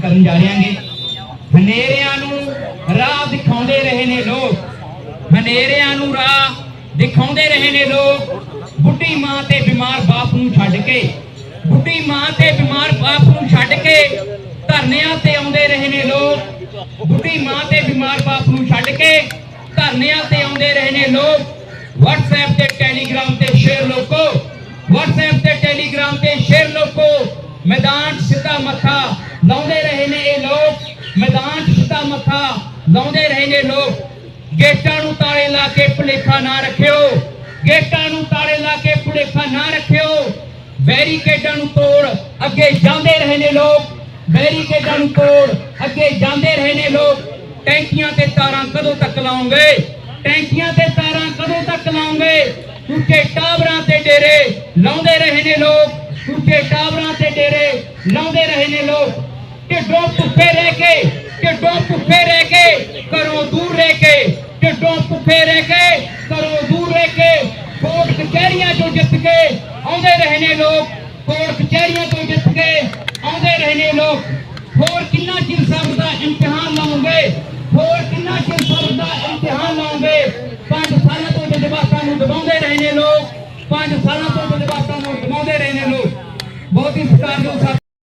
ਕਰਨ ਜਾ ਰਹਾਂਗੇ ਹਨੇਰਿਆਂ ਨੂੰ ਰਾਹ ਦਿਖਾਉਂਦੇ ਰਹੇ ਨੇ ਲੋਕ। ਹਨੇਰਿਆਂ ਨੂੰ ਰਾਹ ਦਿਖਾਉਂਦੇ ਰਹੇ ਨੇ ਲੋਕ। ਬੁੱਢੀ ਮਾਂ ਤੇ ਬਿਮਾਰ ਬਾਪ ਨੂੰ ਛੱਡ ਕੇ, ਬੁੱਢੀ ਮਾਂ ਤੇ ਬਿਮਾਰ ਬਾਪ ਨੂੰ ਛੱਡ ਕੇ ਧਰਨਿਆਂ ਤੇ ਆਉਂਦੇ ਰਹੇ ਨੇ ਲੋਕ। ਬੁੱਢੀ ਮਾਂ ਤੇ ਬਿਮਾਰ ਬਾਪ ਨੂੰ ਛੱਡ ਕੇ ਧਰਨਿਆਂ ਤੇ ਆਉਂਦੇ ਰਹੇ ਨੇ ਲੋਕ। WhatsApp ਤੇ, Telegram ਤੇ ਸ਼ੇਅਰ ਲੋਕੋ। WhatsApp ਤੇ, Telegram ਤੇ ਸ਼ੇਅਰ ਲੋਕੋ। ਮੈਦਾਨ ਸਿੱਧਾ ਮੱਥਾ ਲਾਉਂਦੇ ਰਹੇ ਨੇ ਇਹ ਲੋਕ, ਮੈਦਾਨ 'ਚ ਸਿੱਧਾ ਮੱਥਾ, ਲਾਉਂਦੇ ਰਹੇ ਨੇ ਲੋਕ। ਗੇਟਾਂ ਨੂੰ ਤਾਲੇ ਲਾ ਕੇ ਭੁਲੇਖਾ ਨਾ ਰੱਖਿਓ। ਗੇਟਾਂ ਨੂੰ ਤਾਲੇ ਲਾ ਕੇ ਭੁਲੇਖਾ ਨਾ ਰੱਖਿਓ। ਬੈਰੀਕੇਡਾਂ ਨੂੰ ਤੋੜ, ਅੱਗੇ ਜਾਂਦੇ ਰਹੇ ਨੇ ਲੋਕ। ਬੈਰੀਕੇਡਾਂ ਨੂੰ ਤੋੜ, ਅੱਗੇ ਜਾਂਦੇ ਰਹੇ ਨੇ ਲੋਕ। ਟੈਂਕੀਆਂ ਤੇ ਤਾਰਾਂ ਕਦੋਂ ਤੱਕ ਲਾਉਂਗੇ? ਟੈਂਕੀਆਂ ਤੇ ਤਾਰਾਂ ਕਦੋਂ ਤੱਕ ਲਾਉਂਗੇ? ਉੱਚੇ ਟਾਵਰਾਂ ਤੇ ਡੇਰੇ ਲਾਉਂਦੇ ਰਹੇ ਨੇ ਲੋਕ। ਉੱਚੇ ਟਾਵਰਾਂ ਤੇ ਡੇਰੇ ਲਾਉਂਦੇ ਰਹੇ ਨੇ ਲੋਕ। ਢਿੱਡੋਂ ਭੁੱਖੇ ਰਹਿ ਕੇ ਢਿੱਡੋਂ ਭੁੱਖੇ ਰਹਿ ਕੇ ਘਰੋਂ ਦੂਰ ਰਹਿ ਕੇ ਢਿੱਡੋਂ ਭੁੱਖੇ ਰਹਿ ਕੇ ਘਰੋਂ ਦੂਰ ਰਹਿ ਕੇ ਕੋਰਟ ਕਚਹਿਰੀਆਂ ਚੋਂ ਜਿੱਤ ਕੇ ਆਉਂਦੇ ਰਹੇ ਨੇ ਲੋਕ, ਕੋਰਟ ਕਚਹਿਰੀਆਂ ਤੋਂ ਜਿੱਤ ਕੇ ਆਉਂਦੇ ਰਹੇ ਨੇ ਲੋਕ। ਹੋਰ ਕਿੰਨਾ ਚਿਰ ਸਬਰ ਦਾ ਇਮਤਿਹਾਨ ਲਾਉਂਗੇ? ਹੋਰ ਕਿੰਨਾ ਚਿਰ ਸਬਰ ਦਾ ਇਮਤਿਹਾਨ ਲਾਉਂਗੇ? ਪੰਜ ਸਾਲਾਂ ਤੋਂ ਜਜ਼ਬਾਤਾਂ ਨੂੰ ਦਬਾਉਂਦੇ ਰਹੇ ਨੇ ਲੋਕ। ਪੰਜ ਸਾਲਾਂ ਤੋਂ ਜਜ਼ਬਾਤਾਂ ਨੂੰ ਦਬਾਉਂਦੇ ਰਹੇ ਨੇ ਲੋਕ। ਬਹੁਤ ਹੀ ਸਤਿਕਾਰਯੋਗ